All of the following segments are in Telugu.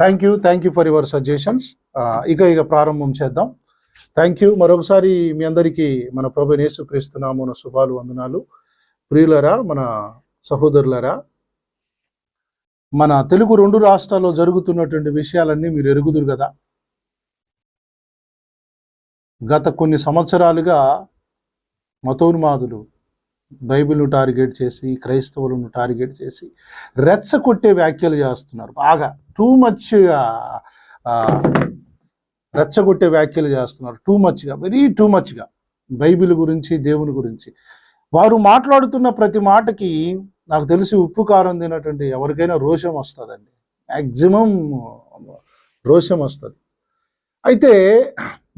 Thank you thank you for your suggestions ఇక ఇక ప్రారంభం చేద్దాం. థ్యాంక్ యూ మరొకసారి మీ అందరికీ మన ప్రభు యేసుక్రీస్తునామన శుభాలు వందనాలు. ప్రియులరా మన సహోదరులరా మన తెలుగు రెండు రాష్ట్రాల్లో జరుగుతున్నటువంటి విషయాలన్నీ మీరు ఎరుగుదురు కదా. గత కొన్ని సంవత్సరాలుగా మతోన్మాదులు బైబిల్ను టార్గెట్ చేసి క్రైస్తవులను టార్గెట్ చేసి రెచ్చగొట్టే వ్యాఖ్యలు చేస్తున్నారు. బాగా టూ మచ్గా రెచ్చగొట్టే వ్యాఖ్యలు చేస్తున్నారు. టూ మచ్గా వెరీ టూ మచ్గా బైబిల్ గురించి దేవుని గురించి. వారు మాట్లాడుతున్న ప్రతి మాటకి నాకు తెలిసి ఉప్పు కారం తినటువంటి ఎవరికైనా రోషం వస్తుందండి. మ్యాక్సిమం రోషం వస్తుంది. అయితే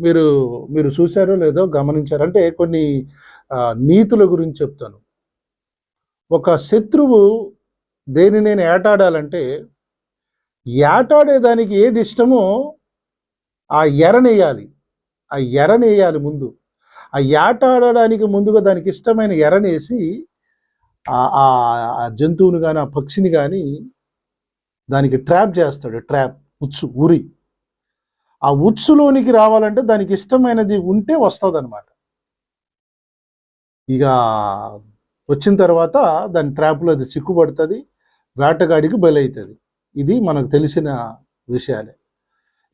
మీరు మీరు చూశారో లేదో గమనించారు అంటే కొన్ని నీతుల గురించి చెప్తాను. ఒక శత్రువు దేని నేను ఏటాడాలంటే ఏటాడేదానికి ఏది ఇష్టమో ఆ ఎరనేయాలి. ఆ ఎరనేయాలి ముందు. ఆ ఏటాడడానికి ముందుగా దానికి ఇష్టమైన ఎరనేసి ఆ ఆ- ఆ జంతువుని కానీ ఆ పక్షిని కానీ దానికి ట్రాప్ చేస్తాడు. ట్రాప్ ఉచ్చు ఉరి. ఆ ఉత్సులోనికి రావాలంటే దానికి ఇష్టమైనది ఉంటే వస్తుంది అనమాట ఇక వచ్చిన తర్వాత దాని ట్రాప్లో అది చిక్కుపడుతుంది వేటగాడికి బలవుతుంది ఇది మనకు తెలిసిన విషయాలే.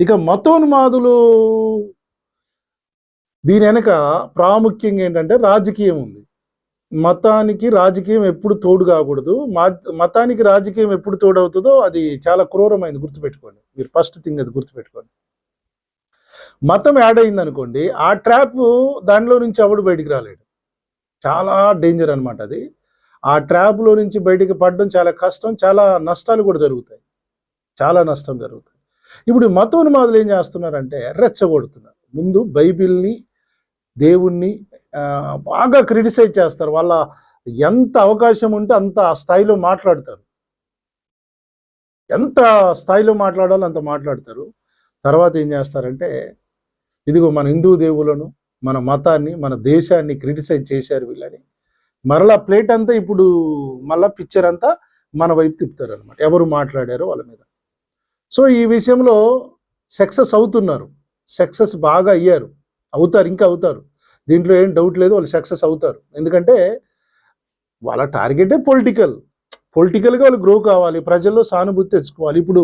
ఇక మతోన్మాదులు దీని వెనక ప్రాముఖ్యంగా ఏంటంటే రాజకీయం ఉంది. మతానికి రాజకీయం ఎప్పుడు తోడు కాకూడదు. మతానికి రాజకీయం ఎప్పుడు తోడవుతుందో అది చాలా క్రూరమైంది గుర్తుపెట్టుకోండి. మీరు ఫస్ట్ థింగ్ అది గుర్తుపెట్టుకోండి. మతం యాడ్ అయింది అనుకోండి ఆ ట్రాప్ దానిలో నుంచి ఎవడు బయటికి రాలేడు. చాలా డేంజర్ అనమాట అది. ఆ ట్రాప్లో నుంచి బయటికి పడడం చాలా కష్టం చాలా నష్టాలు కూడా జరుగుతాయి. చాలా నష్టం జరుగుతాయి. ఇప్పుడు మతోన్మాదులు ఏం చేస్తున్నారంటే రెచ్చగొడుతున్నారు. ముందు బైబిల్ని దేవుణ్ణి బాగా క్రిటిసైజ్ చేస్తారు. వాళ్ళ ఎంత అవకాశం ఉంటే అంత ఆ స్థాయిలో మాట్లాడతారు. ఎంత స్థాయిలో మాట్లాడాలో అంత మాట్లాడతారు. తర్వాత ఏం చేస్తారంటే ఇదిగో మన హిందూ దేవులను మన మతాన్ని మన దేశాన్ని క్రిటిసైజ్ చేశారు వీళ్ళని. మరలా ప్లేట్ అంతా ఇప్పుడు మళ్ళా పిక్చర్ అంతా మన వైపు తిప్పుతారు అనమాట ఎవరు మాట్లాడారో వాళ్ళ మీద. సో ఈ విషయంలో సక్సెస్ అవుతున్నారు. సక్సెస్ బాగా అయ్యారు. అవుతారు ఇంకా అవుతారు. దీంట్లో ఏం డౌట్ లేదు వాళ్ళు సక్సెస్ అవుతారు. ఎందుకంటే వాళ్ళ టార్గెటే పొలిటికల్ పొలిటికల్గా వాళ్ళు గ్రో కావాలి ప్రజల్లో సానుభూతి తెచ్చుకోవాలి. ఇప్పుడు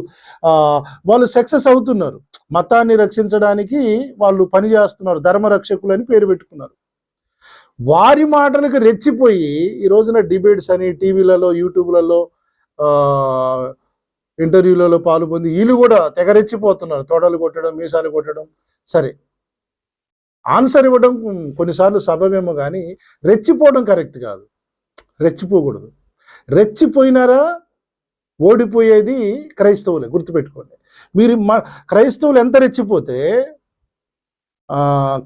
వాళ్ళు సక్సెస్ అవుతున్నారు. మతాన్ని రక్షించడానికి వాళ్ళు పని చేస్తున్నారు ధర్మరక్షకులు అని పేరు పెట్టుకున్నారు. వారి మాటలకు రెచ్చిపోయి ఈ రోజున డిబేట్స్ అని టీవీలలో యూట్యూబ్లలో ఇంటర్వ్యూలలో పాల్పొంది వీళ్ళు కూడా తెగ రెచ్చిపోతున్నారు. తోడలు కొట్టడం మీసాలు కొట్టడం. సరే. ఆన్సర్ ఇవ్వడం కొన్నిసార్లు సబమేమో కానీ రెచ్చిపోవడం కరెక్ట్ కాదు. రెచ్చిపోకూడదు. రెచ్చిపోయినారా? ఓడిపోయేది క్రైస్తవులే గుర్తుపెట్టుకోండి. మీరు మా క్రైస్తవులు ఎంత రెచ్చిపోతే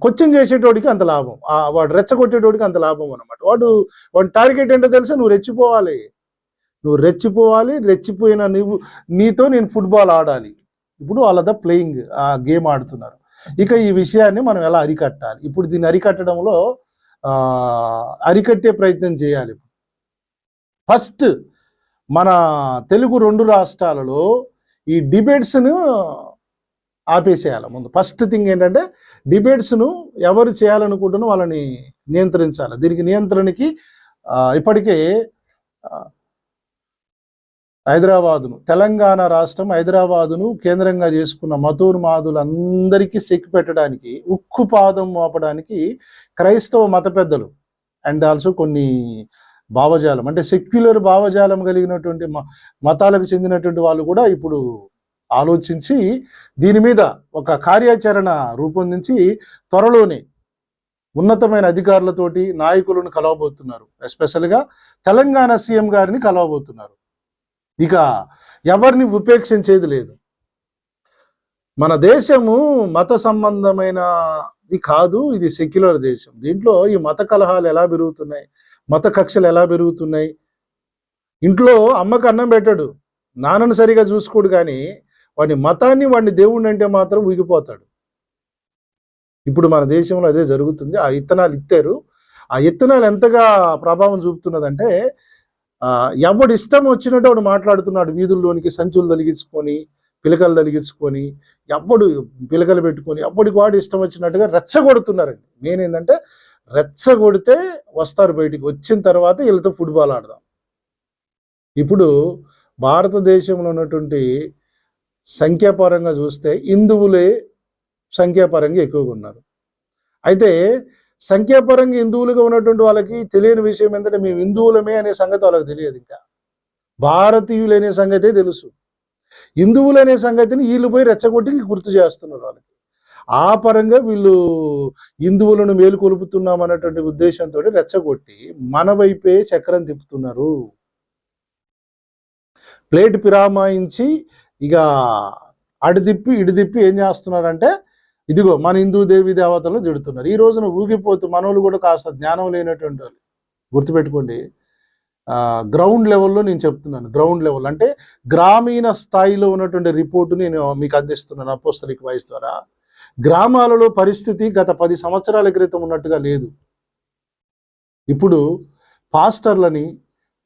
కొచ్చింగ్ చేసేటోడికి అంత లాభం. వాడు రెచ్చగొట్టేటోడికి అంత లాభం అనమాట వాడు వాడి టార్గెట్ ఏంటో తెలుసా? నువ్వు రెచ్చిపోవాలి. నువ్వు రెచ్చిపోవాలి రెచ్చిపోయిన నువ్వు నీతో నేను ఫుట్బాల్ ఆడాలి. ఇప్పుడు వాళ్ళ ప్లేయింగ్ ఆ గేమ్ ఆడుతున్నారు. ఇక ఈ విషయాన్ని మనం ఎలా అరికట్టాలి? ఇప్పుడు దీన్ని అరికట్టడంలో అరికట్టే ప్రయత్నం చేయాలి ఫస్ట్ మన తెలుగు రెండు రాష్ట్రాలలో ఈ డిబేట్స్ను ఆపేసేయాలి ముందు. ఫస్ట్ థింగ్ ఏంటంటే డిబేట్స్ను ఎవరు చేయాలనుకుంటున్నా వాళ్ళని నియంత్రించాలి. దీనికి నియంత్రణకి ఇప్పటికే హైదరాబాదును తెలంగాణ రాష్ట్రం హైదరాబాదును కేంద్రంగా చేసుకున్న మతోన్మాదులందరికీ సిక్కు పెట్టడానికి ఉక్కు పాదం మోపడానికి క్రైస్తవ మత పెద్దలు అండ్ ఆల్సో కొన్ని భావజాలం. అంటే సెక్యులర్ భావజాలం కలిగినటువంటి మ- మతాలకు చెందినటువంటి వాళ్ళు కూడా ఇప్పుడు ఆలోచించి దీని మీద ఒక కార్యాచరణ రూపొందించి త్వరలోనే ఉన్నతమైన అధికారులతోటి నాయకులను కలవబోతున్నారు. ఎస్పెషల్గా తెలంగాణ సీఎం గారిని కలవబోతున్నారు. ఇక ఎవరిని ఉపేక్షించేది లేదు. మన దేశము మత సంబంధమైనది కాదు ఇది సెక్యులర్ దేశం. దీంట్లో ఈ మత కలహాలు ఎలా పెరుగుతున్నాయి? మత కక్షలు ఎలా పెరుగుతున్నాయి? ఇంట్లో అమ్మకు అన్నం పెట్టాడు నాన్నను సరిగా చూసుకోడు కానీ వాడి మతాన్ని వాడిని దేవుడిని అంటే మాత్రం ఊగిపోతాడు. ఇప్పుడు మన దేశంలో అదే జరుగుతుంది. ఆ ఇత్తనాలు ఇత్తారు. ఆ ఇత్తనాలు ఎంతగా ప్రభావం చూపుతున్నదంటే ఆ, ఎవడు ఇష్టం వచ్చినట్టు వాడు మాట్లాడుతున్నాడు వీధుల్లోనికి సంచులు తొలగించుకొని పిలకలు తొలగించుకొని ఎప్పుడు పిలకలు పెట్టుకొని అప్పటికి వాడు ఇష్టం వచ్చినట్టుగా రెచ్చగొడుతున్నారండి. మెయిన్ ఏంటంటే రెచ్చగొడితే వస్తారు బయటికి. వచ్చిన తర్వాత వీళ్ళతో ఫుట్బాల్ ఆడదాం. ఇప్పుడు భారతదేశంలో ఉన్నటువంటి సంఖ్యాపరంగా చూస్తే హిందువులే సంఖ్యాపరంగా ఎక్కువగా ఉన్నారు. అయితే సంఖ్యాపరంగా హిందువులుగా ఉన్నటువంటి వాళ్ళకి తెలియని విషయం ఏంటంటే మేము హిందువులమే అనే సంగతి వాళ్ళకి తెలియదు ఇంకా. భారతీయులు అనే సంగతే తెలుసు. హిందువులు అనే సంగతిని వీళ్ళు పోయి రెచ్చగొట్టి గుర్తు చేస్తున్నారు వాళ్ళకి. ఆ పరంగా వీళ్ళు హిందువులను మేలుకొలుపుతున్నాం అన్నటువంటి ఉద్దేశంతో రెచ్చగొట్టి మన వైపే చక్రం తిప్పుతున్నారు. ప్లేట్ పిరామాయించి ఇక అడి తిప్పి ఇడి తిప్పి ఏం చేస్తున్నారంటే ఇదిగో మన హిందూ దేవి దేవతలు తిడుతున్నారు. ఈ రోజున ఊగిపోతూ మనోళ్ళు కూడా కాస్త జ్ఞానం లేనటువంటి వాళ్ళు. గుర్తుపెట్టుకోండి గ్రౌండ్ లెవెల్లో నేను చెప్తున్నాను. గ్రౌండ్ లెవెల్ అంటే గ్రామీణ స్థాయిలో ఉన్నటువంటి రిపోర్టు నేను మీకు అందిస్తున్నాను అపోస్తలిక్ వాయిస్ ద్వారా. గ్రామాలలో పరిస్థితి గత పది సంవత్సరాల క్రితం ఉన్నట్టుగా లేదు. ఇప్పుడు పాస్టర్లని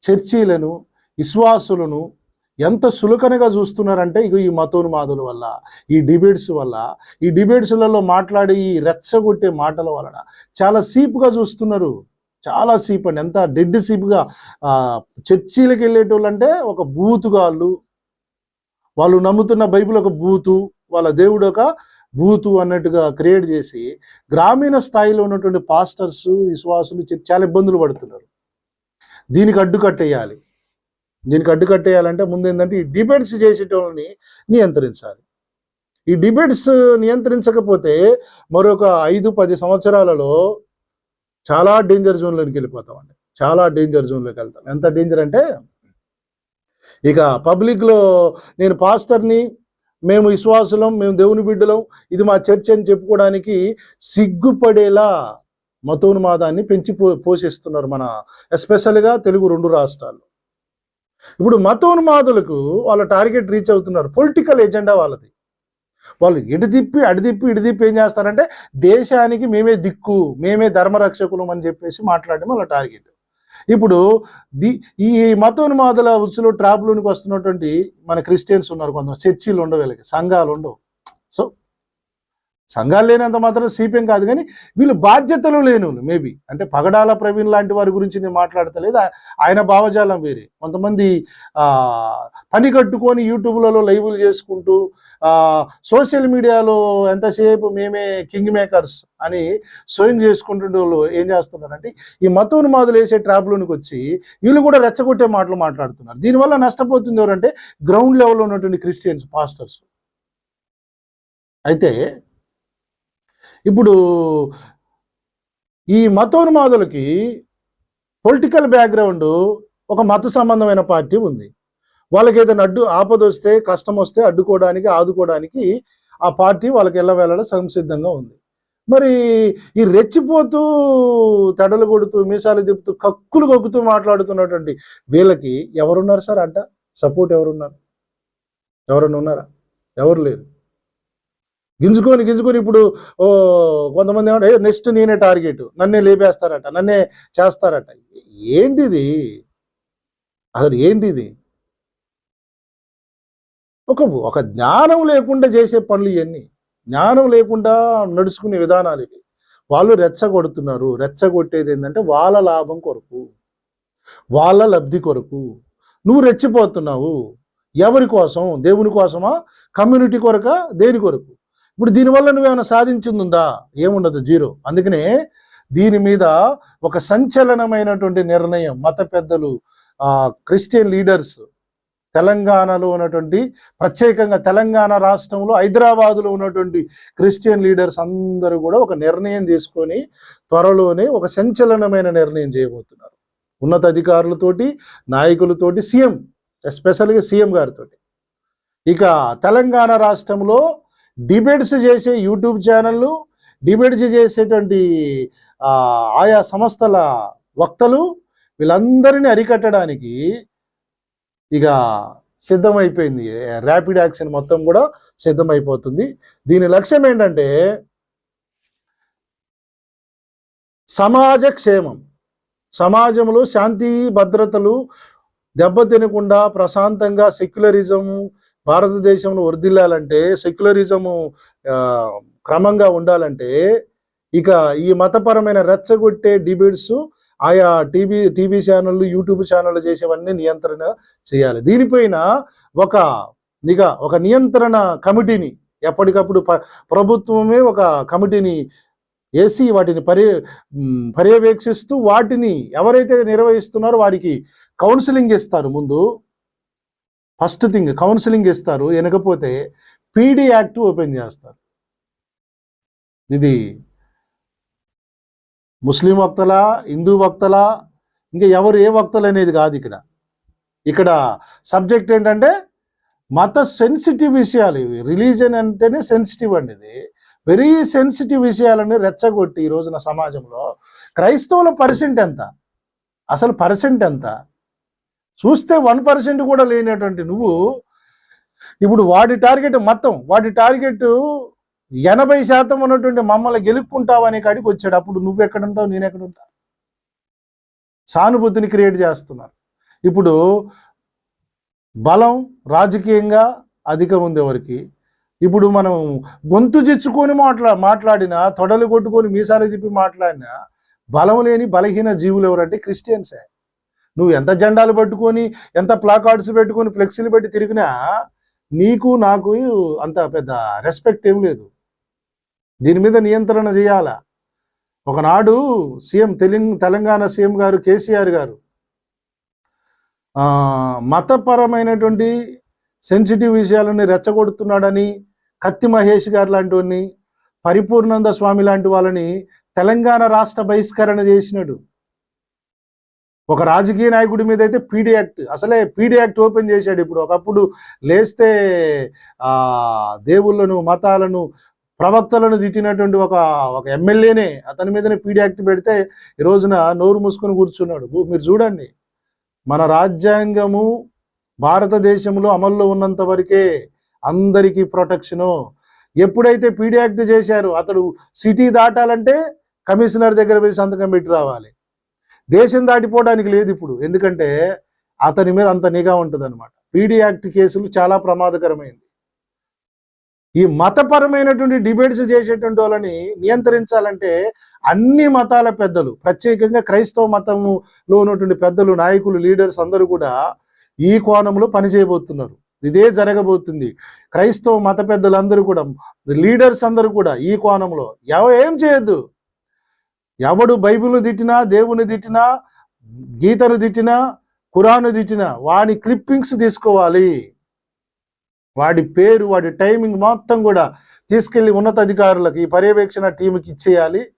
చర్చీలను విశ్వాసులను ఎంత సులకనగా చూస్తున్నారంటే ఇక ఈ మతోన్మాదుల వల్ల ఈ డిబేట్స్ వల్ల ఈ డిబేట్స్లలో మాట్లాడే ఈ రెచ్చగొట్టే మాటల వలన చాలా సీపుగా చూస్తున్నారు. చాలా సీప్ అండి. ఎంత డెడ్ సీపుగా ఆ, చర్చీలకు వెళ్ళేటోళ్ళు అంటే ఒక బూతుగాళ్ళు వాళ్ళు నమ్ముతున్న బైబిల్ ఒక బూతు. వాళ్ళ దేవుడు ఒక బూతు అన్నట్టుగా క్రియేట్ చేసి గ్రామీణ స్థాయిలో ఉన్నటువంటి పాస్టర్స్ విశ్వాసులు చాలా ఇబ్బందులు పడుతున్నారు. దీనికి అడ్డుకట్టేయాలి దీనికి అడ్డుకట్టేయాలంటే ముందు ఏంటంటే ఈ డిబేట్స్ చేసేటోళ్ళని నియంత్రించాలి. ఈ డిబేట్స్ నియంత్రించకపోతే మరొక ఐదు పది సంవత్సరాలలో చాలా డేంజర్ జోన్లోకి వెళ్ళిపోతామండి చాలా డేంజర్ జోన్లోకి వెళ్తాం. ఎంత డేంజర్ అంటే ఇక పబ్లిక్లో నేను పాస్టర్ని మేము విశ్వాసులం మేము దేవుని బిడ్డలం. ఇది మా చర్చ్ అని చెప్పుకోవడానికి సిగ్గుపడేలా మతోన్మాదాన్ని పెంచి పో పోషిస్తున్నారు మన ఎస్పెషల్గా తెలుగు రెండు రాష్ట్రాలు. ఇప్పుడు మతోన్మాదులకు వాళ్ళ టార్గెట్ రీచ్ అవుతున్నారు. పొలిటికల్ ఎజెండా వాళ్ళది. వాళ్ళు ఎడిదిప్పి అడిదిప్పి ఇడిదిప్పి ఏం చేస్తారంటే దేశానికి మేమే దిక్కు మేమే ధర్మరక్షకులం అని చెప్పేసి మాట్లాడడం వాళ్ళ టార్గెట్. ఇప్పుడు ది ఈ మతోన్మాదుల ఉచ్చులో ట్రాప్లోనికి వస్తున్నటువంటి మన క్రిస్టియన్స్ ఉన్నారు కొంత చర్చిలు ఉండవు వీళ్ళకి సంఘాలు ఉండవు. సో సంఘాలు లేనంత మాత్రం సీపీఎం కాదు కానీ వీళ్ళు బాధ్యతలు లేను మేబీ అంటే పగడాల ప్రవీణ్ లాంటి వారి గురించి నేను మాట్లాడతలేదు. ఆయన భావజాలం వేరే. కొంతమంది పని కట్టుకొని యూట్యూబ్లలో లైవ్లు చేసుకుంటూ సోషల్ మీడియాలో ఎంతసేపు మేమే కింగ్ మేకర్స్ అని స్వయం చేసుకుంటున్న వాళ్ళు ఏం చేస్తున్నారంటే ఈ మతోన్మాదులు వేసే ట్రాప్లోనికి వచ్చి వీళ్ళు కూడా రెచ్చగొట్టే మాటలు మాట్లాడుతున్నారు. దీనివల్ల నష్టపోతుంది ఎవరంటే గ్రౌండ్ లెవెల్లో ఉన్నటువంటి క్రిస్టియన్స్ పాస్టర్స్ అయితే ఇప్పుడు ఈ మతోన్మాదులకి పొలిటికల్ బ్యాక్గ్రౌండ్ ఒక మత సంబంధమైన పార్టీ ఉంది. వాళ్ళకి ఏదైనా అడ్డు ఆపద వస్తే కష్టం వస్తే అడ్డుకోవడానికి ఆదుకోవడానికి ఆ పార్టీ వాళ్ళకి ఎల్లవేళలా సంసిద్ధంగా ఉంది. మరి ఈ రెచ్చిపోతూ తడలు కొడుతూ మీసాలు తిప్పుతూ కక్కులు కొక్కుతూ మాట్లాడుతున్నటువంటి వీళ్ళకి ఎవరున్నారు సార్ అడ్డ సపోర్ట్ ఎవరున్నారు? ఎవరన్నా ఉన్నారా? ఎవరు లేరు. గింజుకొని గింజుకొని ఇప్పుడు ఓ కొంతమంది ఏమంటే నెక్స్ట్ నేనే టార్గెట్ నన్నే లేపేస్తారట నన్నే చేస్తారట. ఏంటిది? అసలు ఏంటిది? ఒక ఒక జ్ఞానం లేకుండా చేసే పనులు ఇవన్నీ జ్ఞానం లేకుండా నడుచుకునే విధానాలు ఇవి. వాళ్ళు రెచ్చగొడుతున్నారు. రెచ్చగొట్టేది ఏంటంటే వాళ్ళ లాభం కొరకు వాళ్ళ లబ్ధి కొరకు. నువ్వు రెచ్చిపోతున్నావు. ఎవరి కోసం? దేవుని కోసమా? కమ్యూనిటీ కొరక? దేని కొరకు? ఇప్పుడు దీనివల్ల నువ్వేమైనా సాధించింది ఉందా ఏముండదు జీరో. అందుకనే దీని మీద ఒక సంచలనమైనటువంటి నిర్ణయం మత పెద్దలు క్రిస్టియన్ లీడర్స్ తెలంగాణలో ఉన్నటువంటి ప్రత్యేకంగా తెలంగాణ రాష్ట్రంలో హైదరాబాదులో ఉన్నటువంటి క్రిస్టియన్ లీడర్స్ అందరూ కూడా ఒక నిర్ణయం తీసుకొని త్వరలోనే ఒక సంచలనమైన నిర్ణయం చేయబోతున్నారు. ఉన్నత అధికారులతోటి నాయకులతోటి సీఎం ఎస్పెషల్గా సీఎం గారితో ఇక తెలంగాణ రాష్ట్రంలో డిబేట్స్ చేసే యూట్యూబ్ ఛానళ్ళు డిబేట్స్ చేసేటువంటి ఆయా సంస్థల వక్తలు వీళ్ళందరినీ అరికట్టడానికి ఇక సిద్ధమైపోయింది. ర్యాపిడ్ యాక్షన్ మొత్తం కూడా సిద్ధమైపోతుంది. దీని లక్ష్యం ఏంటంటే సమాజ క్షేమం సమాజంలో శాంతి భద్రతలు దెబ్బతినకుండా ప్రశాంతంగా సెక్యులరిజం భారతదేశంలో వర్ధిల్లాలంటే సెక్యులరిజము క్రమంగా ఉండాలంటే ఇక ఈ మతపరమైన రెచ్చగొట్టే డిబేట్స్ ఆయా టీవీ టీవీ ఛానళ్ళు యూట్యూబ్ ఛానళ్ళు చేసేవన్నీ నియంత్రణ చేయాలి. దీనిపైన ఒక నిఘా ఒక నియంత్రణ కమిటీని ఎప్పటికప్పుడు ప్రభుత్వమే ఒక కమిటీని వేసి వాటిని పర్య పర్యవేక్షిస్తూ వాటిని ఎవరైతే నిర్వహిస్తున్నారో వారికి కౌన్సిలింగ్ ఇస్తారు ముందు. ఫస్ట్ థింగ్ కౌన్సిలింగ్ ఇస్తారు వెనకపోతే పీడీ యాక్ట్ ఓపెన్ చేస్తారు. ఇది ముస్లిం వక్తలా హిందూ వక్తలా ఇంకా ఎవరు ఏ వక్తలు అనేది కాదు ఇక్కడ. ఇక్కడ సబ్జెక్ట్ ఏంటంటే మత సెన్సిటివ్ విషయాలు ఇవి. రిలీజన్ అంటేనే సెన్సిటివ్ అండి ఇది. వెరీ సెన్సిటివ్ విషయాలని రెచ్చగొట్టి ఈ రోజున సమాజంలో క్రైస్తవుల పర్సెంట్ ఎంత? అసలు పర్సెంట్ ఎంత? చూస్తే వన్ పర్సెంట్ కూడా లేనటువంటి నువ్వు ఇప్పుడు వాడి టార్గెట్ మొత్తం వాడి టార్గెట్ ఎనభై శాతం ఉన్నటువంటి మమ్మల్ని గెలుపుకుంటావు అనే కాడికి వచ్చాడు. అప్పుడు నువ్వు ఎక్కడ ఉంటావు నేను ఎక్కడ ఉంటా? సానుభూతిని క్రియేట్ చేస్తున్నారు. ఇప్పుడు బలం రాజకీయంగా అధికం ఉంది ఎవరికి. ఇప్పుడు మనం గొంతు చిచ్చుకొని మాట్లా మాట్లాడినా తొడలు కొట్టుకొని మీసాలు తిప్పి మాట్లాడినా బలం లేని బలహీన జీవులు ఎవరంటే క్రిస్టియన్సే. నువ్వు ఎంత జెండాలు పట్టుకొని ఎంత ప్లాకార్డ్స్ పెట్టుకొని ఫ్లెక్సీలు పెట్టి తిరిగినా నీకు నాకు అంత పెద్ద రెస్పెక్ట్ ఏం లేదు. దీని మీద నియంత్రణ చేయాలా? ఒకనాడు సీఎం తెలంగ తెలంగాణ సీఎం గారు కేసీఆర్ గారు మతపరమైనటువంటి సెన్సిటివ్ విషయాలని రెచ్చగొడుతున్నాడని కత్తి మహేష్ గారు లాంటి వాడిని స్వామి లాంటి వాళ్ళని తెలంగాణ రాష్ట్ర బహిష్కరణ చేసినాడు. ఒక రాజకీయ నాయకుడి మీద అయితే పీడీ యాక్ట్ అసలే పీడీ యాక్ట్ ఓపెన్ చేశాడు ఇప్పుడు. ఒకప్పుడు లేస్తే ఆ దేవుళ్ళను మతాలను ప్రవక్తలను తిట్టినటువంటి ఒక ఒక ఎమ్మెల్యేనే అతని మీదనే పీడీ యాక్ట్ పెడితే ఈ రోజున నోరు మూసుకొని కూర్చున్నాడు. మీరు చూడండి. మన రాజ్యాంగము భారతదేశంలో అమల్లో ఉన్నంత వరకే అందరికీ ప్రొటెక్షను. ఎప్పుడైతే పీడీ యాక్ట్ చేశారు అతడు సిటీ దాటాలంటే కమిషనర్ దగ్గర పోయి సంతకం పెట్టి రావాలి. దేశం దాటిపోవడానికి లేదు ఇప్పుడు. ఎందుకంటే అతని మీద అంత నిఘా ఉంటుంది అనమాట పీడీ యాక్ట్ కేసులు చాలా ప్రమాదకరమైంది. ఈ మతపరమైనటువంటి డిబేట్స్ చేసేటువంటి వాళ్ళని నియంత్రించాలంటే అన్ని మతాల పెద్దలు ప్రత్యేకంగా క్రైస్తవ మతంలో ఉన్నటువంటి పెద్దలు నాయకులు లీడర్స్ అందరూ కూడా ఈ కోణంలో పనిచేయబోతున్నారు ఇదే జరగబోతుంది. క్రైస్తవ మత పెద్దలందరూ కూడా లీడర్స్ అందరూ కూడా ఈ కోణంలో ఎవ ఏం చేయొద్దు. ఎవడు బైబిల్ను తిట్టినా దేవుని తిట్టినా గీతను తిట్టినా కురాను తిట్టినా వాడి క్లిప్పింగ్స్ తీసుకోవాలి. వాడి పేరు వాడి టైమింగ్ మొత్తం కూడా తీసుకెళ్ళి ఉన్నతాధికారులకు ఈ పర్యవేక్షణ టీంకి ఇచ్చేయాలి.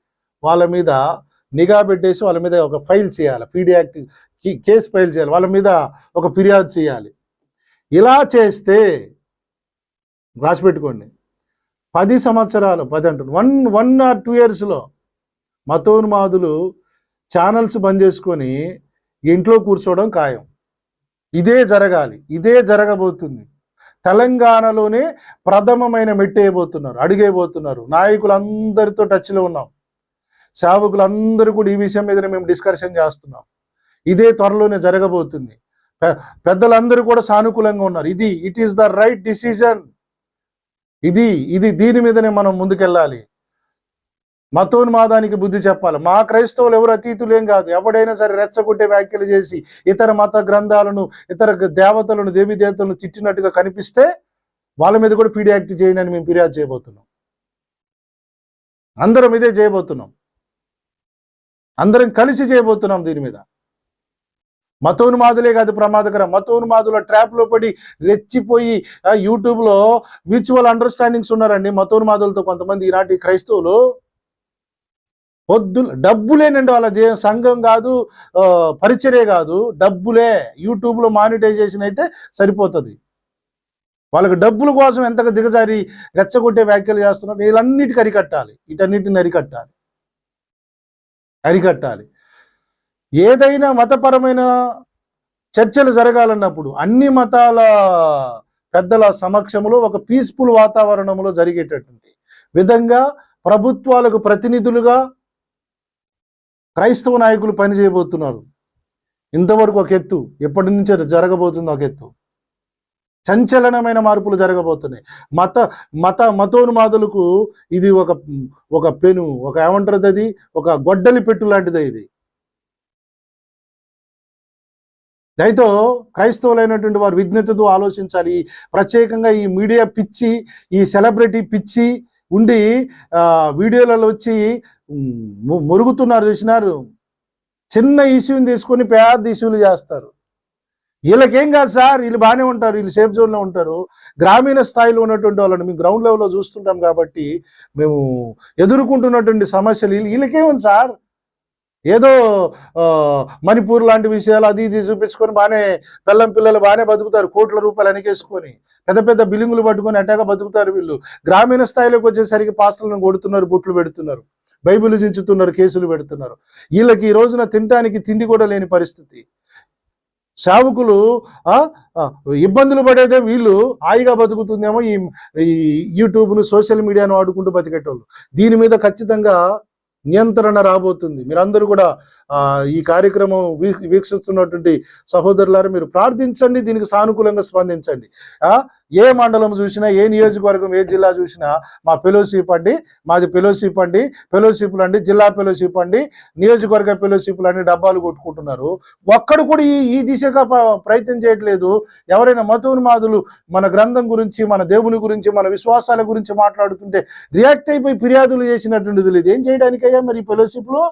వాళ్ళ మీద నిఘా పెట్టేసి వాళ్ళ మీద ఒక ఫైల్ చేయాలి. పీడియాక్ట్ కి- కేసు ఫైల్ చేయాలి. వాళ్ళ మీద ఒక ఫిర్యాదు చేయాలి. ఇలా చేస్తే రాసి పెట్టుకోండి పది సంవత్సరాలు పది అంటారు వన్ వన్ ఆర్ టూ ఇయర్స్లో మతోన్మాదులు ఛానల్స్ బంద్ చేసుకొని ఇంట్లో కూర్చోవడం ఖాయం. ఇదే జరగాలి. ఇదే జరగబోతుంది. తెలంగాణలోనే ప్రథమమైన మెట్టేయబోతున్నారు అడిగేయబోతున్నారు. నాయకులందరితో టచ్లో ఉన్నాం. సేవకులందరూ కూడా ఈ విషయం మీద మేము డిస్కషన్ చేస్తున్నాం. ఇదే త్వరలోనే జరగబోతుంది. పె- పెద్దలందరూ కూడా సానుకూలంగా ఉన్నారు. ఇది it is the right decision ఇది ఇది దీని మీదనే మనం ముందుకెళ్ళాలి. మతోన్మాదానికి బుద్ధి చెప్పాలి. మా క్రైస్తవులు ఎవరు అతీతులేం కాదు. ఎవడైనా సరే రెచ్చగొట్టే వ్యాఖ్యలు చేసి ఇతర మత గ్రంథాలను ఇతర దేవతలను దేవీ దేవతలను తిట్టినట్టుగా కనిపిస్తే వాళ్ళ మీద కూడా పీడి యాక్ట్ చేయండి అని మేము ఫిర్యాదు చేయబోతున్నాం. అందరం ఇదే చేయబోతున్నాం. అందరం కలిసి చేయబోతున్నాం దీని మీద. మతోన్మాదులే కాదు ప్రమాదకరం. మతోన్మాదుల ట్రాప్లో పడి రెచ్చిపోయి యూట్యూబ్లో యూట్యూబ్లో మ్యూచువల్ అండర్స్టాండింగ్స్ ఉన్నారండి మతోన్మాదులతో కొంతమంది ఈనాటి క్రైస్తవులు. పొద్దు డబ్బులేనండి వాళ్ళ సంఘం కాదు పరిచర్య కాదు డబ్బులే యూట్యూబ్లో మానిటైజేషన్ అయితే సరిపోతుంది. వాళ్ళకి డబ్బుల కోసం ఎంతగా దిగజారి రెచ్చగొట్టే వ్యాఖ్యలు చేస్తున్నారు వీళ్ళన్నిటికి అరికట్టాలి. వీటన్నిటిని అరికట్టాలి. అరికట్టాలి. ఏదైనా మతపరమైన చర్చలు జరగాలన్నప్పుడు అన్ని మతాల పెద్దల సమక్షంలో ఒక పీస్ఫుల్ వాతావరణంలో జరిగేటటువంటి విధంగా ప్రభుత్వాలకు ప్రతినిధులుగా క్రైస్తవ నాయకులు పనిచేయబోతున్నారు ఇంతవరకు ఒక ఎత్తు ఎప్పటి నుంచో జరగబోతుంది ఒక ఎత్తు. సంచలనమైన మార్పులు జరగబోతున్నాయి. మత మత మతోన్మాదులకు ఇది ఒక ఒక పెను ఒక ఏమంటారు అది? ఒక గొడ్డలి పెట్టు లాంటిది ఇది. దయతో క్రైస్తవులైనటువంటి వారు విజ్ఞతతో ఆలోచించాలి. ప్రత్యేకంగా ఈ మీడియా పిచ్చి ఈ సెలబ్రిటీ పిచ్చి ఉండి వీడియోలలో వచ్చి మురుగుతున్నారు చూసినారు. చిన్న ఇష్యూని తీసుకొని పెద్ద ఇష్యూలు చేస్తారు. వీళ్ళకేం కాదు సార్ వీళ్ళు బాగానే ఉంటారు వీళ్ళు సేఫ్ జోన్లో ఉంటారు. గ్రామీణ స్థాయిలో ఉన్నటువంటి వాళ్ళని మేము గ్రౌండ్ లెవెల్లో చూస్తుంటాం కాబట్టి మేము ఎదుర్కొంటున్నటువంటి సమస్యలు వీళ్ళు వీళ్ళకేముంది సార్? ఏదో ఆ, మణిపూర్ లాంటి విషయాలు అది ఇది చూపించుకొని బాగానే పిల్లం పిల్లలు బాగానే బతుకుతారు. కోట్ల రూపాయలు అనికేసుకొని పెద్ద పెద్ద బిల్డింగులు పట్టుకొని అట్టాగా బతుకుతారు వీళ్ళు. గ్రామీణ స్థాయిలోకి వచ్చేసరికి పాస్టర్లను కొడుతున్నారు బుట్లు పెడుతున్నారు. బైబిల్ చించుతున్నారు కేసులు పెడుతున్నారు. వీళ్ళకి ఈ రోజున తినటానికి తిండి కూడా లేని పరిస్థితి. సేవకులు ఆ, ఇబ్బందులు పడేదే వీళ్ళు హాయిగా బతుకుతుందేమో ఈ యూట్యూబ్ను సోషల్ మీడియాను వాడుకుంటూ బతికేటోళ్ళు. దీని మీద ఖచ్చితంగా నియంత్రణ రాబోతుంది. మీరందరూ కూడా ఈ కార్యక్రమం వీ- వీక్షిస్తున్నటువంటి సహోదరులారు మీరు ప్రార్థించండి దీనికి సానుకూలంగా స్పందించండి. ఆ ఏ మండలం చూసినా ఏ నియోజకవర్గం ఏ జిల్లా చూసినా మా ఫెలోషిప్ అండి. మాది ఫెలోషిప్ అండి. ఫెలోషిప్లు అండి జిల్లా ఫెలోషిప్ అండి. నియోజకవర్గ ఫెలోషిప్లు అని డబ్బాలు కొట్టుకుంటున్నారు. ఒక్కడు కూడా ఈ ఈ దిశగా ప్రయత్నం చేయట్లేదు. ఎవరైనా మతోన్మాదులు మన గ్రంథం గురించి మన దేవుని గురించి మన విశ్వాసాల గురించి మాట్లాడుతుంటే రియాక్ట్ అయిపోయి ఫిర్యాదులు చేసినటువంటిది లేదు. ఏం చేయడానికయ్యా మరి ఈ ఫెలోషిప్లో?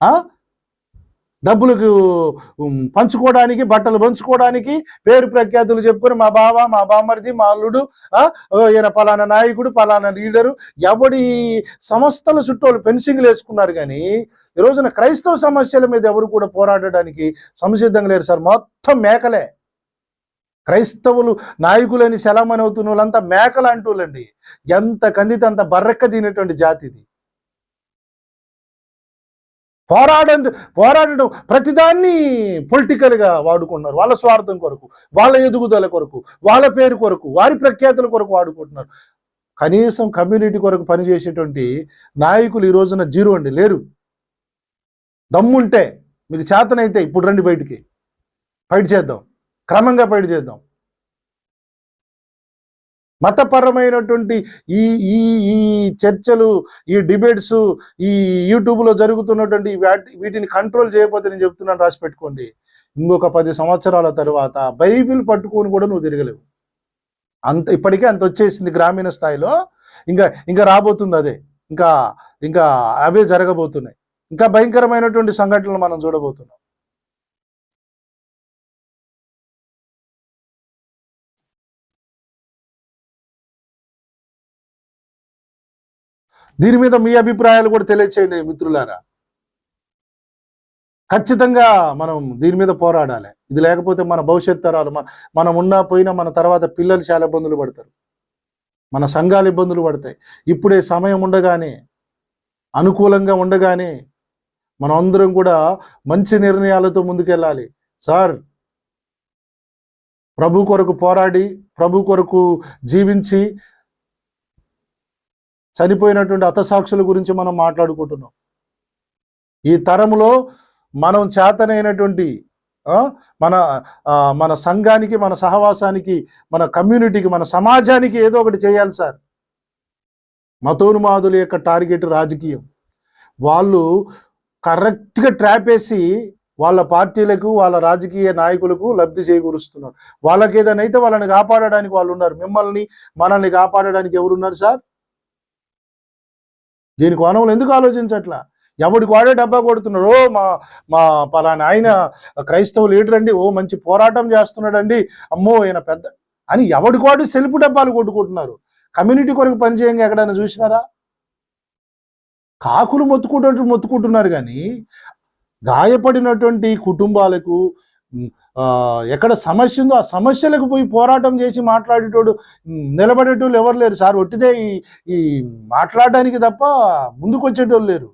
ఆ? డబ్బులకు పంచుకోవడానికి బట్టలు పంచుకోవడానికి పేరు ప్రఖ్యాతులు చెప్పుకొని మా బావ మా బామర్ది మా అల్లుడు ఆ ఓ ఈయన పలానా నాయకుడు పలానా లీడరు ఎవడి సంస్థల చుట్టూ వాళ్ళు ఫెన్సింగ్లు వేసుకున్నారు కానీ ఈ రోజున క్రైస్తవ సమస్యల మీద ఎవరు కూడా పోరాడడానికి సంసిద్ధంగా లేరు సార్. మొత్తం మేకలే. క్రైస్తవులు నాయకులని శలమని అవుతున్న వాళ్ళంతా మేకలు అంటూ ఎంత కందితే అంత బర్రెక్క తినేటువంటి జాతిది. పోరాడం పోరాడడం ప్రతిదాన్ని పొలిటికల్గా వాడుకుంటున్నారు. వాళ్ళ స్వార్థం కొరకు వాళ్ళ ఎదుగుదల కొరకు వాళ్ళ పేరు కొరకు వారి ప్రఖ్యాతుల కొరకు వాడుకుంటున్నారు. కనీసం కమ్యూనిటీ కొరకు పనిచేసేటువంటి నాయకులు ఈ రోజున జీరో అండి లేరు. దమ్ముంటే మీకు చేతనైతే ఇప్పుడు రండి బయటికి. ఫైట్ చేద్దాం. క్రమంగా ఫైట్ చేద్దాం. మతపరమైనటువంటి ఈ ఈ ఈ చర్చలు ఈ డిబేట్స్ ఈ యూట్యూబ్లో జరుగుతున్నటువంటి వాటి వీటిని కంట్రోల్ చేయకపోతే నేను చెప్తున్నాను రాసి పెట్టుకోండి. ఇంకొక పది సంవత్సరాల తర్వాత బైబిల్ పట్టుకొని కూడా నువ్వు తిరగలేవు. అంత ఇప్పటికే అంత వచ్చేసింది గ్రామీణ స్థాయిలో. ఇంకా ఇంకా రాబోతుంది అదే. ఇంకా ఇంకా అవే జరగబోతున్నాయి. ఇంకా భయంకరమైనటువంటి సంఘటనలు మనం చూడబోతున్నాం. దీని మీద మీ అభిప్రాయాలు కూడా తెలియచేయండి మిత్రులారా. ఖచ్చితంగా మనం దీని మీద పోరాడాలి. ఇది లేకపోతే మన భవిష్యత్ తరాలు మన మనం ఉన్నా పోయినా మన తర్వాత పిల్లలు చాలా ఇబ్బందులు పడతారు. మన సంఘాలు ఇబ్బందులు పడతాయి. ఇప్పుడే సమయం ఉండగానే అనుకూలంగా ఉండగానే మనం అందరం కూడా మంచి నిర్ణయాలతో ముందుకెళ్ళాలి. సార్ ప్రభు కొరకు పోరాడి ప్రభు కొరకు జీవించి చనిపోయినటువంటి అతసాక్షుల గురించి మనం మాట్లాడుకుంటున్నాం. ఈ తరములో మనం చేతనైనటువంటి మన మన సంఘానికి మన సహవాసానికి మన కమ్యూనిటీకి మన సమాజానికి ఏదో ఒకటి చేయాలి సార్. మతోన్మాదుల యొక్క టార్గెట్ రాజకీయం. వాళ్ళు కరెక్ట్గా ట్రాప్ వేసి వాళ్ళ పార్టీలకు వాళ్ళ రాజకీయ నాయకులకు లబ్ధి చేకూరుస్తున్నారు. వాళ్ళకి ఏదైనా అయితే వాళ్ళని కాపాడడానికి వాళ్ళు ఉన్నారు. మిమ్మల్ని మనల్ని కాపాడడానికి ఎవరున్నారు సార్? దీని కోణంలో ఎందుకు ఆలోచించట్లా? ఎవడికి వాడే డబ్బా కొడుతున్నాడు? ఓ మా మా పలానా ఆయన క్రైస్తవ లీడర్ అండి ఓ మంచి పోరాటం చేస్తున్నాడండి అమ్మో ఈయన పెద్ద అని ఎవడికి వాడు సెల్ఫ్ డబ్బాలు కొట్టుకుంటున్నారు? కమ్యూనిటీ కొరకు పనిచేయంగా ఎక్కడైనా చూసినారా? కాకులు మొత్తుకుంటున్నట్టు మొత్తుకుంటున్నారు కానీ గాయపడినటువంటి కుటుంబాలకు ఎక్కడ సమస్య ఉందో ఆ సమస్యలకు పోయి పోరాటం చేసి మాట్లాడేటోడు నిలబడేటోళ్ళు ఎవరు లేరు సార్. ఒట్టిదే ఈ ఈ మాట్లాడడానికి తప్ప ముందుకు వచ్చేటోళ్ళు లేరు.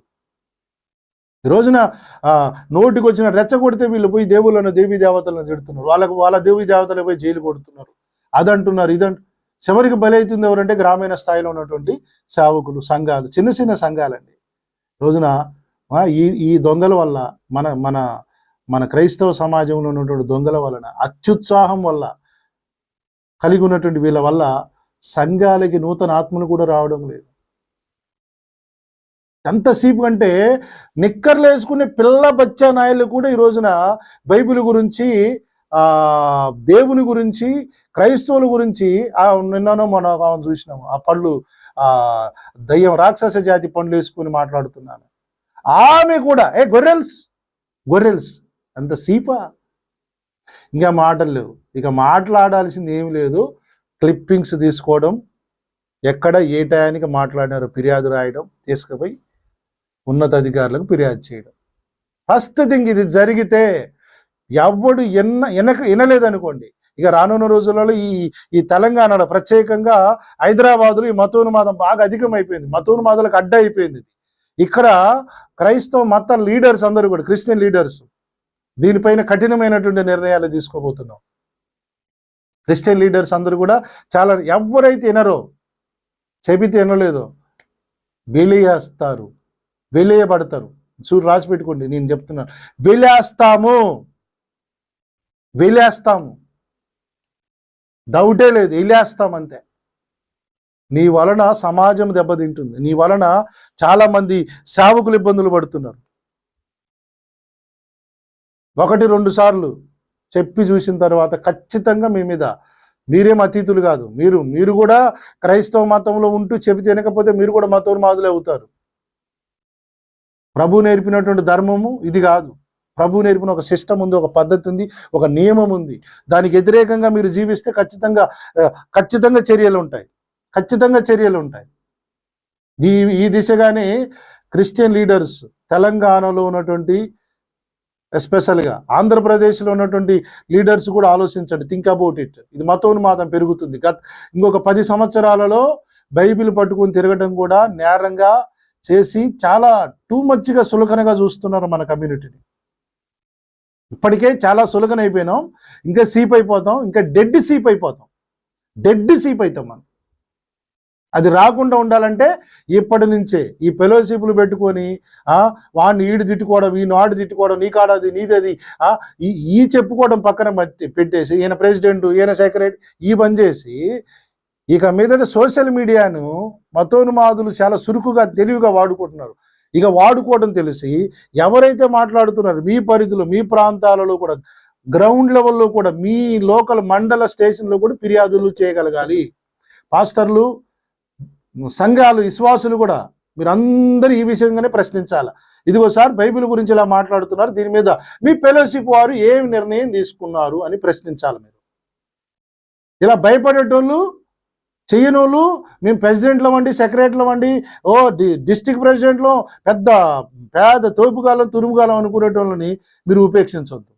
ఈ రోజున ఆ, నోటికి వచ్చిన రెచ్చగొడితే వీళ్ళు పోయి దేవుళ్ళను దేవీ దేవతలను తిడుతున్నారు. వాళ్ళకు వాళ్ళ దేవీ దేవతలు పోయి జైలు కొడుతున్నారు. అదంటున్నారు ఇదంటు చివరికి బలవుతుంది ఎవరంటే గ్రామీణ స్థాయిలో ఉన్నటువంటి సేవకులు సంఘాలు చిన్న చిన్న సంఘాలండి. రోజున ఈ ఈ దొంగల వల్ల మన మన మన క్రైస్తవ సమాజంలో ఉన్నటువంటి దొంగల వలన అత్యుత్సాహం వల్ల కలిగి ఉన్నటువంటి వీళ్ళ వల్ల సంఘాలకి నూతన ఆత్మలు కూడా రావడం లేదు. ఎంతసేపు అంటే నిక్కర్లు వేసుకునే పిల్ల బచ్చా నాయలు కూడా ఈ రోజున బైబిల్ గురించి ఆ దేవుని గురించి క్రైస్తవుల గురించి ఆ నిన్ననో మనం చూసినాము. ఆ పళ్ళు ఆ దయ్యం రాక్షస జాతి పండ్లు వేసుకుని మాట్లాడుతున్నాను. ఆమె కూడా ఏ గొర్రెల్స్ గొర్రెల్స్ అంత సీపా. ఇంకా మాటలు లేవు. ఇక మాట్లాడాల్సింది ఏమి లేదు. క్లిప్పింగ్స్ తీసుకోవడం ఎక్కడ ఏ టయానికి మాట్లాడినారో ఫిర్యాదు రాయడం తీసుకుపోయి ఉన్నతాధికారులకు ఫిర్యాదు చేయడం. ఫస్ట్ థింగ్ ఇది జరిగితే ఎవడు ఎన్న ఎనక వినలేదనుకోండి. ఇక రానున్న రోజులలో ఈ ఈ తెలంగాణలో ప్రత్యేకంగా హైదరాబాదులో ఈ మతోన్మాదం బాగా అధికమైపోయింది. మతోన్మాదాలకు అడ్డ అయిపోయింది ఇక్కడ క్రైస్తవ మత లీడర్స్ అందరూ కూడా క్రిస్టియన్ లీడర్స్ దీనిపైన కఠినమైనటువంటి నిర్ణయాలు తీసుకోబోతున్నాం. క్రిస్టియన్ లీడర్స్ అందరూ కూడా చాలా ఎవరైతే వినరో చెబితే వినలేదో వెలియేస్తారు. వెలియబడతారు. చూడు రాసి పెట్టుకోండి నేను చెప్తున్నాను వెలేస్తాము వెలేస్తాము డౌటే లేదు వెలేస్తామంతే నీ వలన సమాజం దెబ్బతింటుంది. నీ వలన చాలామంది సేవకులు ఇబ్బందులు పడుతున్నారు. ఒకటి రెండు సార్లు చెప్పి చూసిన తర్వాత ఖచ్చితంగా మీ మీద మీరేం అతీతులు కాదు. మీరు మీరు కూడా క్రైస్తవ మతంలో ఉంటూ చెబితే వినకపోతే మీరు కూడా మతోన్మాదులే అవుతారు. ప్రభు నేర్పినటువంటి ధర్మము ఇది కాదు. ప్రభు నేర్పిన ఒక సిస్టమ్ ఉంది ఒక పద్ధతి ఉంది ఒక నియమం ఉంది. దానికి వ్యతిరేకంగా మీరు జీవిస్తే ఖచ్చితంగా ఖచ్చితంగా చర్యలు ఉంటాయి. ఖచ్చితంగా చర్యలు ఉంటాయి. ఈ ఈ దిశగానే క్రిస్టియన్ లీడర్స్ తెలంగాణలో ఉన్నటువంటి ఎస్పెషల్గా ఆంధ్రప్రదేశ్లో ఉన్నటువంటి లీడర్స్ కూడా ఆలోచించండి. థింక్ అబౌట్ ఇట్ ఇది మతోన్మాదం పెరుగుతుంది. గత ఇంకొక పది సంవత్సరాలలో బైబిల్ పట్టుకుని తిరగడం కూడా నేరంగా చేసి చాలా టూ మచ్గా సులకనగా చూస్తున్నారు మన కమ్యూనిటీని ఇప్పటికే చాలా సులకన అయిపోయినాం ఇంకా సీప్ అయిపోతాం. ఇంకా డెడ్ సీప్ అయిపోతాం. డెడ్ సీప్ అవుతాం మనం. అది రాకుండా ఉండాలంటే ఇప్పటి నుంచే ఈ ఫెలోషిప్లు పెట్టుకొని వాడిని ఈడు తిట్టుకోవడం ఈ నాడు తిట్టుకోవడం నీ కాడది నీదది ఆ ఈ ఈ చెప్పుకోవడం పక్కన పెట్టేసి ఈయన ప్రెసిడెంట్ ఈయన సెక్రటరీ ఈ పని చేసి ఇక మీదట సోషల్ మీడియాను మతోన్మాదులు చాలా చురుకుగా తెలివిగా వాడుకుంటున్నారు. ఇక వాడుకోవడం తెలిసి ఎవరైతే మాట్లాడుతున్నారు మీ పరిధిలో మీ ప్రాంతాలలో కూడా గ్రౌండ్ లెవెల్లో కూడా మీ లోకల్ మండల స్టేషన్లో కూడా ఫిర్యాదులు చేయగలగాలి. పాస్టర్లు సంఘాలు విశ్వాసులు కూడా మీరు అందరూ ఈ విషయంగానే ప్రశ్నించాలి. ఇదిగో సార్ బైబిల్ గురించి ఇలా మాట్లాడుతున్నారు. దీని మీద మీ ఫెలోషిప్ వారు ఏం నిర్ణయం తీసుకున్నారు అని ప్రశ్నించాలి మీరు. ఇలా భయపడేటోళ్ళు చెయ్యనోళ్ళు మేము ప్రెసిడెంట్లు వండి సెక్రటరీలు వండి ఓ డి డిస్టిక్ ప్రెసిడెంట్లు పెద్ద పేద తోపుగాలం తురుముగాలం అనుకునేటోళ్ళని మీరు ఉపేక్షించవద్దు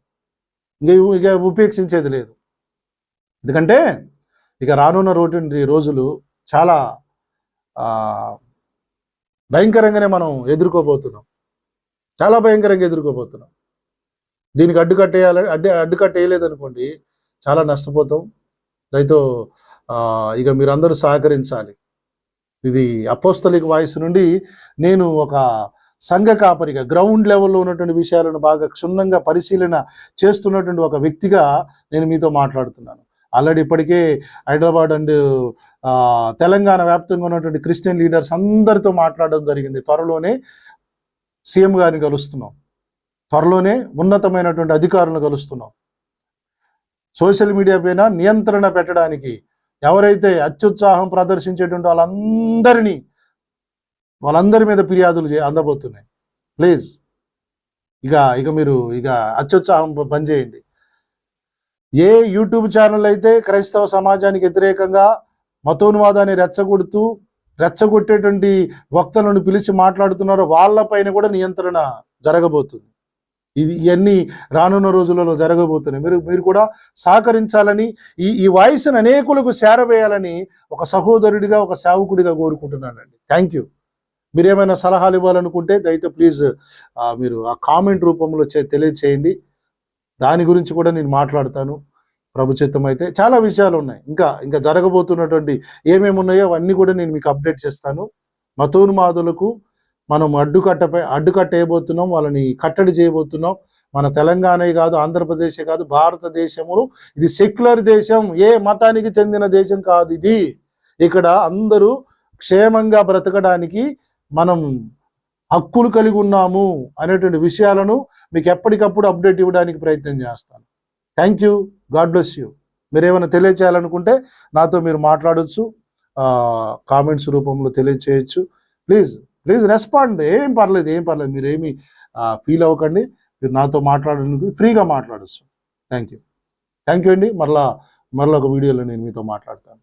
ఇంక ఇక ఉపేక్షించేది లేదు. ఎందుకంటే ఇక రానున్న రోటి రోజులు చాలా భయంకరంగానే మనం ఎదుర్కోబోతున్నాం. చాలా భయంకరంగా ఎదుర్కోబోతున్నాం. దీనికి అడ్డుకట్టేయాలి అడ్డు అడ్డుకట్టేయలేదనుకోండి చాలా నష్టపోతాం. దయతో ఇక మీరందరూ సహకరించాలి. ఇది అపోస్తలిక వాయిస్ నుండి నేను ఒక సంఘ కాపరిగా గ్రౌండ్ లెవెల్లో ఉన్నటువంటి విషయాలను బాగా క్షుణ్ణంగా పరిశీలన చేస్తున్నటువంటి ఒక వ్యక్తిగా నేను మీతో మాట్లాడుతున్నాను. ఆల్రెడీ ఇప్పటికే హైదరాబాద్ అండ్ తెలంగాణ వ్యాప్తంగా ఉన్నటువంటి క్రిస్టియన్ లీడర్స్ అందరితో మాట్లాడడం జరిగింది. త్వరలోనే సీఎం గారిని కలుస్తున్నాం. త్వరలోనే ఉన్నతమైనటువంటి అధికారులను కలుస్తున్నాం. సోషల్ మీడియా పైన నియంత్రణ పెట్టడానికి ఎవరైతే అత్యుత్సాహం ప్రదర్శించేటువంటి వాళ్ళందరినీ వాళ్ళందరి మీద ఫిర్యాదులు చే అందబోతున్నాయి. ప్లీజ్. ఇక ఇక మీరు ఇక అత్యుత్సాహం బంద్ చేయండి ఏ యూట్యూబ్ ఛానల్ అయితే క్రైస్తవ సమాజానికి వ్యతిరేకంగా మతోన్వాదాన్ని రెచ్చగొడుతూ రెచ్చగొట్టేటువంటి వక్తలను పిలిచి మాట్లాడుతున్నారో వాళ్ళపైన కూడా నియంత్రణ జరగబోతుంది. ఇది ఇవన్నీ రానున్న రోజులలో జరగబోతున్నాయి. మీరు మీరు కూడా సహకరించాలని ఈ ఈ వాయిస్ని అనేకులకు చేరవేయాలని ఒక సహోదరుడిగా ఒక సేవకుడిగా కోరుకుంటున్నానండి. Thank you. మీరేమైనా సలహాలు ఇవ్వాలనుకుంటే దయతో ప్లీజ్ మీరు ఆ కామెంట్ రూపంలో తెలియచేయండి. దాని గురించి కూడా నేను మాట్లాడతాను. ప్రభుత్వం అయితే చాలా విషయాలు ఉన్నాయి ఇంకా ఇంకా జరగబోతున్నటువంటి ఏమేమి ఉన్నాయో అవన్నీ కూడా నేను మీకు అప్డేట్ చేస్తాను. మతోన్మాదులకు మనం అడ్డుకట్టపై అడ్డుకట్ట వేయబోతున్నాం వాళ్ళని కట్టడి చేయబోతున్నాం. మన తెలంగాణే కాదు ఆంధ్రప్రదేశ్ కాదు భారతదేశము. ఇది సెక్యులర్ దేశం. ఏ మతానికి చెందిన దేశం కాదు ఇది. ఇక్కడ అందరూ క్షేమంగా బ్రతకడానికి మనం హక్కులు కలిగి ఉన్నాము అనేటువంటి విషయాలను మీకు ఎప్పటికప్పుడు అప్డేట్ ఇవ్వడానికి ప్రయత్నం చేస్తాను. Thank you. God bless you. మీరు ఏమైనా తెలియచేయాలనుకుంటే నాతో మీరు మాట్లాడవచ్చు కామెంట్స్ రూపంలో తెలియచేయచ్చు. Please please respond. ఏం పర్లేదు ఏం పర్లేదు. మీరు ఏమి ఫీల్ అవ్వకండి. మీరు నాతో మాట్లాడడానికి ఫ్రీగా మాట్లాడచ్చు. Thank you. థ్యాంక్ యూ అండి. మరలా మరలా ఒక వీడియోలో నేను మీతో మాట్లాడతాను.